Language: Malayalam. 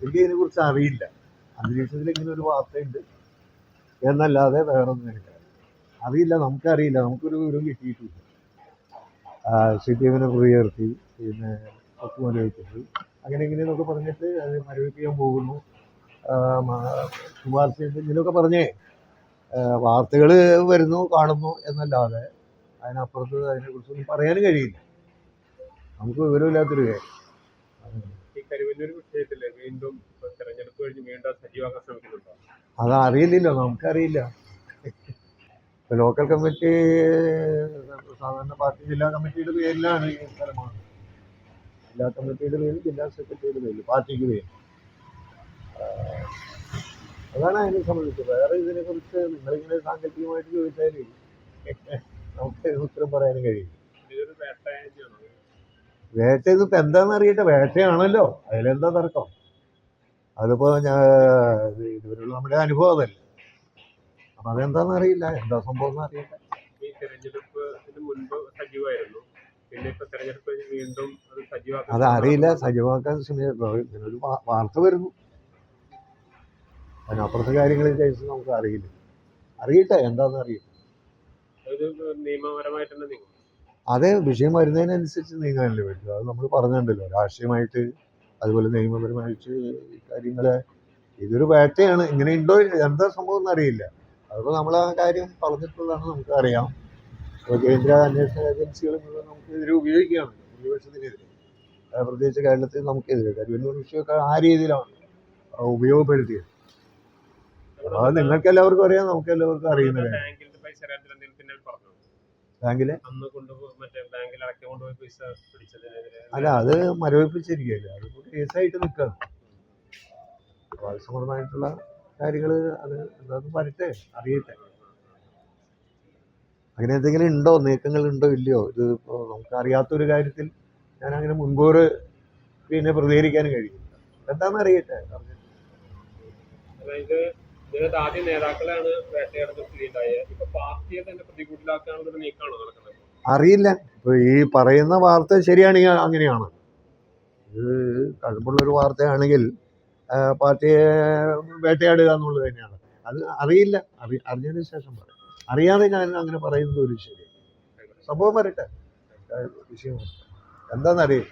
എനിക്ക് ഇതിനെക്കുറിച്ച് അറിയില്ല. അന്തരീക്ഷത്തിൽ ഇങ്ങനെ ഒരു വാർത്തയുണ്ട്. എന്നല്ലാതെ വേറെ ഒന്നും അറിയില്ല. നമുക്കറിയില്ല. നമുക്കൊരു വിവരം കിട്ടിയിട്ടില്ല. സി പി എമ്മിനെ പ്രതികർത്തി പിന്നെ പത്ത് മരവിപ്പിച്ചു അങ്ങനെ ഇങ്ങനെയെന്നൊക്കെ പറഞ്ഞിട്ട് അത് മരവിപ്പിക്കാൻ പോകുന്നു. ശുപാർശ ഇങ്ങനെയൊക്കെ പറഞ്ഞേ വാർത്തകൾ വരുന്നു കാണുന്നു എന്നല്ലാതെ അതിനപ്പുറത്ത് അതിനെക്കുറിച്ചൊന്നും പറയാനും കഴിയില്ല. നമുക്ക് വിവരമില്ലാത്തൊരു കാര്യം. കരുവന്നൂർ വിഷയത്തിൽ വീണ്ടും തെരഞ്ഞെടുപ്പ് കഴിഞ്ഞ് വീണ്ടും സജീവാക്കാൻ ശ്രമിക്കുന്നുണ്ടോ? അത് നമുക്കറിയില്ല. ലോക്കൽ കമ്മിറ്റി സാധാരണ പാർട്ടി ജില്ലാ കമ്മിറ്റിയുടെ പേരിലാണ് ഈ സ്ഥലമാണ്. ജില്ലാ കമ്മിറ്റിയുടെ പേരിൽ ജില്ലാ സെക്രട്ടറിയുടെ പേരിൽ പാർട്ടിക്ക് പേര് അതാണ് അതിനെ സംബന്ധിച്ച്. വേറെ ഇതിനെ കുറിച്ച് നിങ്ങളിങ്ങനെ സാങ്കല്പികമായിട്ട് ചോദിച്ചാൽ നമുക്ക് ഉത്തരം പറയാനും കഴിയും ഇതൊരു വേട്ടയാനാണോ വേട്ട ഇതിപ്പോൾ എന്താണെന്ന് അറിയട്ടെ വേട്ടയാണല്ലോ. അതിലെന്താ തർക്കം? അതിപ്പോ ഞാൻ ഇതുവരെയുള്ള നമ്മുടെ അനുഭവം അതല്ലേ. അപ്പൊ അതെന്താന്ന് അറിയില്ല എന്താ സംഭവം എന്ന് അറിയട്ടെ. ഈ തെരഞ്ഞെടുപ്പിന് മുൻപ് സജീവമായിരുന്നു പിന്നെ ഇപ്പൊ തെരഞ്ഞെടുപ്പ് വീണ്ടും അത് സജീവാക്കാൻ അത് അറിയില്ല സജീവമാക്കാൻ വാ- വാർത്ത വരുന്നു. അതിനപ്പുറത്തെ കാര്യങ്ങളെ കഴിച്ച് നമുക്ക് അറിയില്ല. അറിയട്ടെ എന്താന്ന് അറിയില്ല നിയമപരമായിട്ടുള്ള നിയമപരമായിട്ട് തന്നെ നീങ്ങും. അതേ വിഷയം വരുന്നതിനനുസരിച്ച് നീങ്ങാനല്ലേ പറ്റും. അത് നമ്മൾ പറഞ്ഞിട്ടുണ്ടല്ലോ രാഷ്ട്രീയമായിട്ട് അതുപോലെ നിയമപരമായിട്ട് കാര്യങ്ങളെ ഇതൊരു വേട്ടയാണ് ഇങ്ങനെ ഉണ്ടോ എന്താ സംഭവം എന്നറിയില്ല അതിപ്പോൾ നമ്മൾ ആ കാര്യം പറഞ്ഞിട്ടുള്ളതാണ് നമുക്കറിയാം കേന്ദ്ര അന്വേഷണ ഏജൻസികൾ മുഴുവൻ നമുക്കെതിരെ ഉപയോഗിക്കുകയാണ് ഭൂരിപക്ഷത്തിനെതിരെ. പ്രത്യേകിച്ച് കേരളത്തിൽ നമുക്കെതിരെ കരുവന്നൂർ വിഷയമൊക്കെ ആ രീതിയിലാണ് ഉപയോഗപ്പെടുത്തിയത്. അത് നിങ്ങൾക്ക് എല്ലാവർക്കും അറിയാം നമുക്ക് എല്ലാവർക്കും അറിയുന്ന കാര്യം ബാങ്കിലെ? അല്ല അത് മരവിപ്പിച്ചിരിക്കുകയല്ലേ? അത് കേസായിട്ട് നിൽക്കുകയാണ് ആവശ്യപരമായിട്ടുള്ള കാര്യങ്ങൾ അത് എന്താണെന്ന് വരട്ടെ അറിയട്ടെ. അങ്ങനെ എന്തെങ്കിലും ഉണ്ടോ? നീക്കങ്ങൾ ഉണ്ടോ? ഇല്ലയോ? ഇത് ഇപ്പോൾ നമുക്ക് അറിയാത്തൊരു കാര്യത്തിൽ ഞാൻ അങ്ങനെ മുൻകൂർ പിന്നെ പ്രതികരിക്കാനും കഴിയില്ല. എന്താണെന്ന് അറിയട്ടെ? അതായത് ഇതിനകത്ത് ആദ്യം നേതാക്കളാണ് വേട്ടയാടുന്ന ഇപ്പൊ പാർട്ടിയെ തന്നെ പ്രതികൂട്ടിലാക്കാനുള്ള നീക്കമാണോ നടക്കുന്നത്? അറിയില്ല. ഇപ്പൊ ഈ പറയുന്ന വാർത്ത ശരിയാണെങ്കിൽ അങ്ങനെയാണ്. ഇത് കഴമ്പുള്ളൊരു വാർത്തയാണെങ്കിൽ പാർട്ടിയെ വേട്ടയാടുക എന്നുള്ളത് തന്നെയാണ്. അത് അറിയില്ല. അറി അറിഞ്ഞതിന് ശേഷം പറയാം. അറിയാതെ ഞാൻ അങ്ങനെ പറയുന്നത് ഒരു ശരി സംഭവം വരട്ടെ. വിഷയം. എന്താണെന്നറിയില്ല.